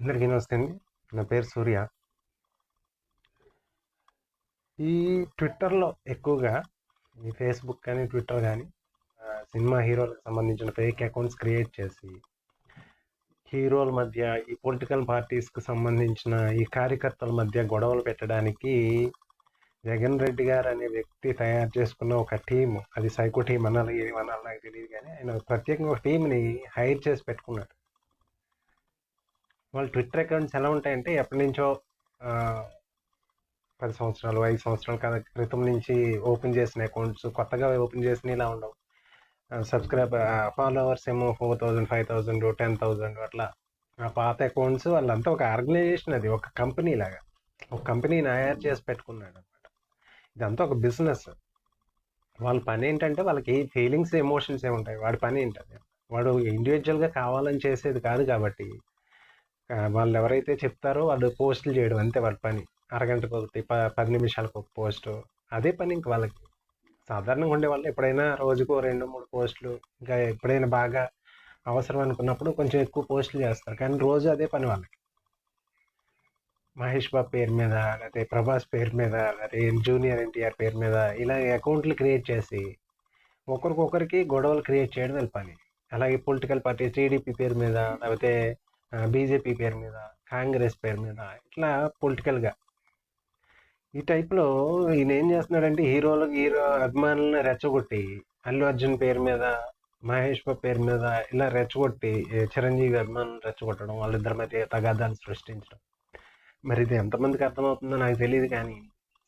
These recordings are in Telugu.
అందరికీ నమస్తే అండి నా పేరు సూర్య ఈ ట్విట్టర్లో ఎక్కువగా ఈ ఫేస్బుక్ కానీ ట్విట్టర్ కానీ సినిమా హీరోలకు సంబంధించిన ఫేక్ అకౌంట్స్ క్రియేట్ చేసి హీరోల మధ్య ఈ పొలిటికల్ పార్టీస్కి సంబంధించిన ఈ కార్యకర్తల మధ్య గొడవలు పెట్టడానికి జగన్ రెడ్డి గారు అనే వ్యక్తి తయారు చేసుకున్న ఒక టీం అది సైకో టీం అనాలి ఏమనాలి నాకు తెలియదు కానీ ఆయన ప్రత్యేకంగా ఒక టీంని హైర్ చేసి పెట్టుకున్నాడు. వాళ్ళ ట్విట్టర్ అకౌంట్స్ ఎలా ఉంటాయంటే ఎప్పటి నుంచో పది సంవత్సరాలు ఐదు సంవత్సరాల కదా క్రితం నుంచి ఓపెన్ చేసిన అకౌంట్స్ కొత్తగా ఓపెన్ చేసిన ఇలా ఉండవు. సబ్స్క్రైబ్ ఫాలోవర్స్ ఏమో four thousand five thousand ten thousand అట్లా. ఆ పాత అకౌంట్స్ వాళ్ళంతా ఒక ఆర్గనైజేషన్ అది ఒక కంపెనీ లాగా. ఒక కంపెనీని తయారు చేసి పెట్టుకున్నాడు అనమాట ఇదంతా ఒక బిజినెస్. వాళ్ళ పని ఏంటంటే వాళ్ళకి ఫీలింగ్స్ ఎమోషన్స్ ఏముంటాయి? వాడి పని ఏంటది? వాడు ఇండివిజువల్గా కావాలని చేసేది కాదు కాబట్టి వాళ్ళు ఎవరైతే చెప్తారో వాళ్ళు పోస్టులు చేయడం అంతే వాళ్ళ పని. అరగంటకు ఒకటి ప పది నిమిషాలకు ఒక పోస్టు. అదే పని ఇంక వాళ్ళకి. సాధారణంగా ఉండే వాళ్ళు ఎప్పుడైనా రోజుకు రెండు మూడు పోస్టులు ఇంకా ఎప్పుడైనా బాగా అవసరం అనుకున్నప్పుడు కొంచెం ఎక్కువ పోస్టులు చేస్తారు. కానీ రోజు అదే పని వాళ్ళకి. మహేష్ బాబు పేరు మీద లేకపోతే ప్రభాస్ పేరు మీద లేకపోతే జూనియర్ ఎన్టీఆర్ పేరు మీద ఇలా అకౌంట్లు క్రియేట్ చేసి ఒకరికొకరికి గొడవలు క్రియేట్ చేయడం వెళ్ళి పని. అలాగే పొలిటికల్ పార్టీ టీడీపీ పేరు మీద లేకపోతే బీజేపీ పేరు మీద కాంగ్రెస్ పేరు మీద ఇట్లా పొలిటికల్గా. ఈ టైప్లో ఈయన ఏం చేస్తున్నాడంటే హీరోలు హీరో అభిమానులను రెచ్చగొట్టి అల్లు అర్జున్ పేరు మీద మహేష్ బాబు పేరు మీద ఇలా రెచ్చగొట్టి చిరంజీవి అభిమానులు రెచ్చగొట్టడం వాళ్ళిద్దరి మధ్య తగాదాలు సృష్టించడం. మరి ఇది ఎంతమందికి అర్థమవుతుందో నాకు తెలియదు కానీ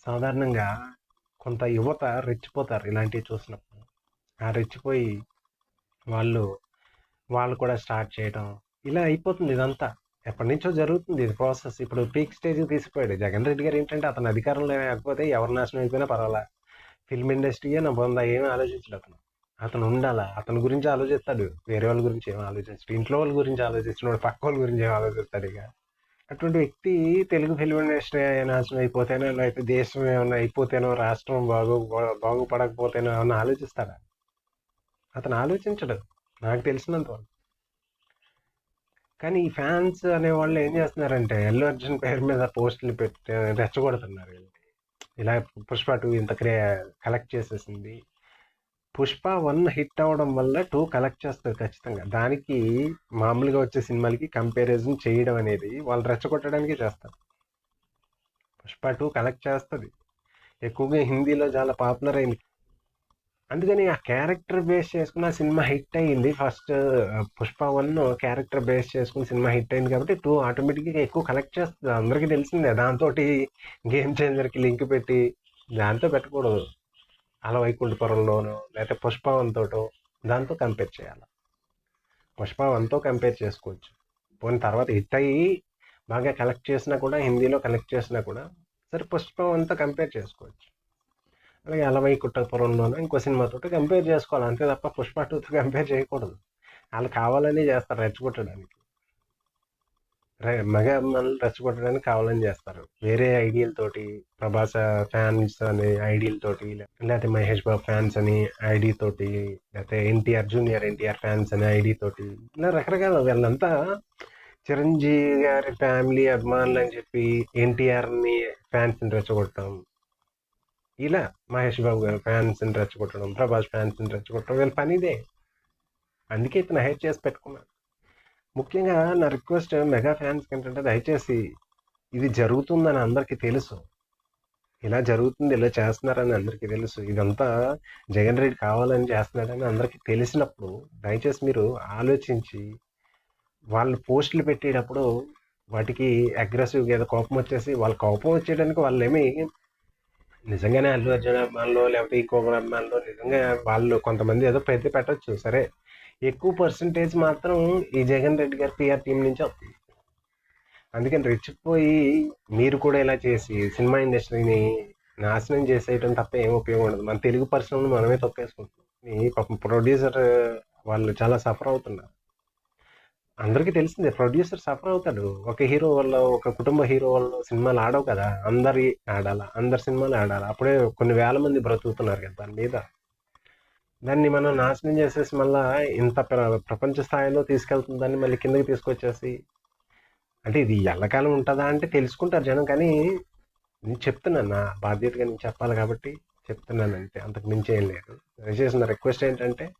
సాధారణంగా కొంత యువత రెచ్చిపోతారు ఇలాంటివి చూసినప్పుడు. ఆ రెచ్చిపోయి వాళ్ళు వాళ్ళు కూడా స్టార్ట్ చేయడం ఇలా అయిపోతుంది ఇదంతా. ఎప్పటి నుంచో జరుగుతుంది ఇది ప్రాసెస్ ఇప్పుడు పీక్ స్టేజ్కి తీసుకుపోయాడు జగన్ రెడ్డి గారు ఏంటంటే అతను అధికారంలో లేకపోతే ఎవరు నాశనం అయిపోయినా పర్వాలా. ఫిల్మ్ ఇండస్ట్రీయే నా బొందా ఏమీ ఆలోచించడు అతను. అతను ఉండాలా? అతని గురించి ఆలోచిస్తాడు. వేరే వాళ్ళ గురించి ఏం ఆలోచించడు. ఇంట్లో వాళ్ళ గురించి ఆలోచిస్తున్నాడు. పక్క వాళ్ళ గురించి ఏం ఆలోచిస్తాడు ఇక. అటువంటి వ్యక్తి తెలుగు ఫిల్మ్ ఇండస్ట్రీ నాశనం అయిపోతేనో లేకపోతే దేశం ఏమైనా అయిపోతేనో రాష్ట్రం బాగు బాగుపడకపోతేనో ఏమైనా ఆలోచిస్తాడా? అతను ఆలోచించడు. నాకు తెలిసినంతవరకు. కానీ ఈ ఫ్యాన్స్ అనే వాళ్ళు ఏం చేస్తున్నారంటే అల్లు అర్జున్ పేరు మీద పోస్టులు పెట్టి రెచ్చగొడుతున్నారు ఇలా పుష్ప టూ ఇంత క్రే కలెక్ట్ చేసేసింది. పుష్ప వన్ హిట్ అవ్వడం వల్ల టూ కలెక్ట్ చేస్తారు ఖచ్చితంగా. దానికి మామూలుగా వచ్చే సినిమాలకి కంపారిజన్ చేయడం అనేది వాళ్ళు రెచ్చగొట్టడానికి చేస్తారు. పుష్ప టూ కలెక్ట్ చేస్తుంది. ఎక్కువగా హిందీలో చాలా పాపులర్ అయింది అందుకని ఆ క్యారెక్టర్ బేస్ చేసుకున్న సినిమా హిట్ అయ్యింది. First Pushpa one character base చేసుకుని సినిమా హిట్ అయింది కాబట్టి టూ ఆటోమేటిక్గా ఎక్కువ కలెక్ట్ చేస్తుంది. అందరికీ తెలిసిందే దాంతో గేమ్ చేంజర్కి లింక్ పెట్టి దాంతో పెట్టకూడదు. అలా వైకుంఠపురంలోనో లేకపోతే పుష్ప వన్ తోటో దాంతో కంపేర్ చేయాలి. పుష్ప వన్తో కంపేర్ చేసుకోవచ్చు. పోయిన తర్వాత హిట్ అయ్యి బాగా కలెక్ట్ చేసినా కూడా హిందీలో కలెక్ట్ చేసినా కూడా సరే పుష్ప వన్తో కంపేర్ చేసుకోవచ్చు. అలాగే అలవై కుట్టపురంలోనూ ఇంకో సినిమాతో కంపేర్ చేసుకోవాలి. అంతే తప్ప పుష్ప టూతో కంపేర్ చేయకూడదు. వాళ్ళు కావాలని చేస్తారు రెచ్చగొట్టడానికి. మగ అభిమానులు రెచ్చగొట్టడానికి కావాలని చేస్తారు. వేరే ఐడియల్ తోటి ప్రభాస్ ఫ్యాన్స్ అనే ఐడియల్ తోటి లేకపోతే మహేష్ బాబు ఫ్యాన్స్ అని ఐడి తోటి లేకపోతే ఎన్టీఆర్ జూనియర్ ఎన్టీఆర్ ఫ్యాన్స్ అనే ఐడి తోటి ఇలా రకరకాల వీళ్ళంతా చిరంజీవి గారి ఫ్యామిలీ అభిమానులు అని చెప్పి ఎన్టీఆర్ని ఫ్యాన్స్ని రెచ్చగొట్టడం ఇలా మహేష్ బాబు గారు ఫ్యాన్స్ని రెచ్చగొట్టడం ప్రభాస్ ఫ్యాన్స్ని రెచ్చగొట్టడం వీళ్ళ పని ఇదే. అందుకే ఇతను హైర్ చేసి పెట్టుకున్నాను ముఖ్యంగా నా రిక్వెస్ట్ మెగా ఫ్యాన్స్ ఏంటంటే దయచేసి ఇది జరుగుతుందని అందరికీ తెలుసు. ఇలా జరుగుతుంది ఇలా చేస్తున్నారని అందరికీ తెలుసు. ఇదంతా జగన్ రెడ్డి కావాలని చేస్తున్నాడని అందరికీ తెలిసినప్పుడు దయచేసి మీరు ఆలోచించి వాళ్ళు పోస్టులు పెట్టేటప్పుడు వాటికి అగ్రెసివ్గా ఏదో కోపం వచ్చేసి వాళ్ళ కోపం వచ్చేయడానికి వాళ్ళు ఏమీ నిజంగానే అల్లు అర్జున్ అభిమానులు లేకపోతే ఇంకొక అభిమానులు నిజంగా వాళ్ళు కొంతమంది ఏదో పెద్ద పెట్టచ్చు. సరే ఎక్కువ పర్సంటేజ్ మాత్రం ఈ జగన్ రెడ్డి గారి పిఆర్ టీం నుంచి వస్తుంది. అందుకని రెచ్చిపోయి మీరు కూడా ఇలా చేసి సినిమా ఇండస్ట్రీని నాశనం చేసేయటం తప్ప ఏం ఉపయోగం ఉండదు. మన తెలుగు పరిశ్రమను మనమే తొక్కేసుకుంటున్నాం. పాపం ప్రొడ్యూసర్ వాళ్ళు చాలా సఫర్ అవుతున్నారు. అందరికీ తెలిసిందే ప్రొడ్యూసర్ సఫర్ అవుతాడు. ఒక హీరో వల్ల ఒక కుటుంబ హీరో వల్ల సినిమాలు ఆడవు కదా. అందరి ఆడాల అందరి సినిమాలు ఆడాలి. అప్పుడే కొన్ని వేల మంది బ్రతుకుతున్నారు కదా దాని మీద. దాన్ని మనం నాశనం చేసేసి మళ్ళా ఇంత ప్ర- ప్రపంచ స్థాయిలో తీసుకెళ్తుందని మళ్ళీ కిందకి తీసుకొచ్చేసి. అంటే ఇది ఎల్లకాలం ఉంటుందా అంటే తెలుసుకుంటారు జనం కానీ నేను చెప్తున్నాను నా బాధ్యతగా నేను చెప్పాలి కాబట్టి చెప్తున్నాను అంతే. అంతకు మించి ఏం లేదు. దయచేసి నా రిక్వెస్ట్ ఏంటంటే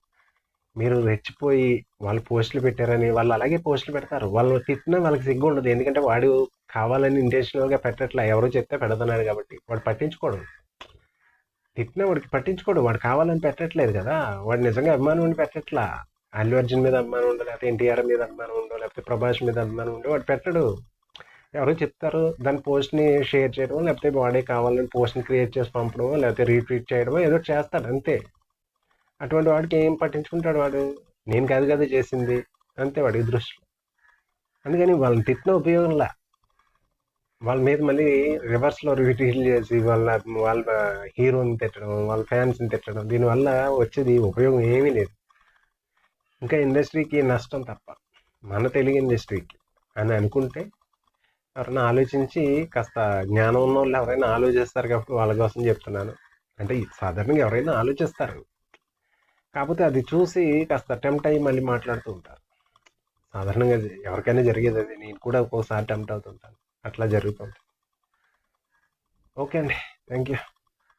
మీరు రెచ్చిపోయి వాళ్ళు పోస్టులు పెట్టారని వాళ్ళు అలాగే పోస్టులు పెడతారు. వాళ్ళు తిట్టినా వాళ్ళకి సిగ్గు ఉండదు. ఎందుకంటే వాడు కావాలని ఇంటెన్షనల్గా పెట్టట్లా. ఎవరో చెప్తే పెడుతున్నాడు కాబట్టి. వాడు పట్టించుకోడు. తిట్టినా వాడికి పట్టించుకోడు. వాడు కావాలని పెట్టట్లేదు కదా. వాడు నిజంగా అభిమానం ఉండి పెట్టట్లా. అల్లు అర్జున్ మీద అభిమానం ఉండదు లేకపోతే ఎన్టీఆర్ మీద అభిమానం ఉండో లేకపోతే ప్రభాస్ మీద అభిమానం ఉండో వాడు పెట్టడు. ఎవరో చెప్తారు. దాని పోస్ట్ని షేర్ చేయడం లేకపోతే వాడే కావాలని పోస్ట్ని క్రియేట్ చేసి పంపడం లేకపోతే రీట్వీట్ చేయడం ఏదో చేస్తాడు అంతే. అటువంటి వాడికి ఏం పట్టించుకుంటాడు వాడు? నేను కాదు కదా చేసింది అంతే వాడి దృష్టిలో అందుకని వాళ్ళని తిట్టిన ఉపయోగంలా వాళ్ళ మీద మళ్ళీ రివర్స్లో రిటీల్ చేసి వాళ్ళ వాళ్ళ హీరోని తిట్టడం వాళ్ళ ఫ్యాన్స్ని తిట్టడం దీనివల్ల వచ్చేది ఉపయోగం ఏమీ లేదు. ఇంకా ఇండస్ట్రీకి నష్టం తప్ప మన తెలుగు ఇండస్ట్రీకి అని అనుకుంటే ఎవరైనా ఆలోచించి కాస్త జ్ఞానం ఉన్న వాళ్ళు ఎవరైనా ఆలోచిస్తారు కాబట్టి వాళ్ళ కోసం చెప్తున్నాను. అంటే సాధారణంగా ఎవరైనా ఆలోచిస్తారు. కాకపోతే అది చూసి కాస్త టెంప్ట్ అయ్యి మళ్ళీ మాట్లాడుతూ ఉంటారు. సాధారణంగా ఎవరికైనా జరిగేది అది. నేను కూడా ఒక్కోసారి టెంప్ట్ అవుతుంటాను. అట్లా జరుగుతుంటుంది ఓకే అండి. Thank you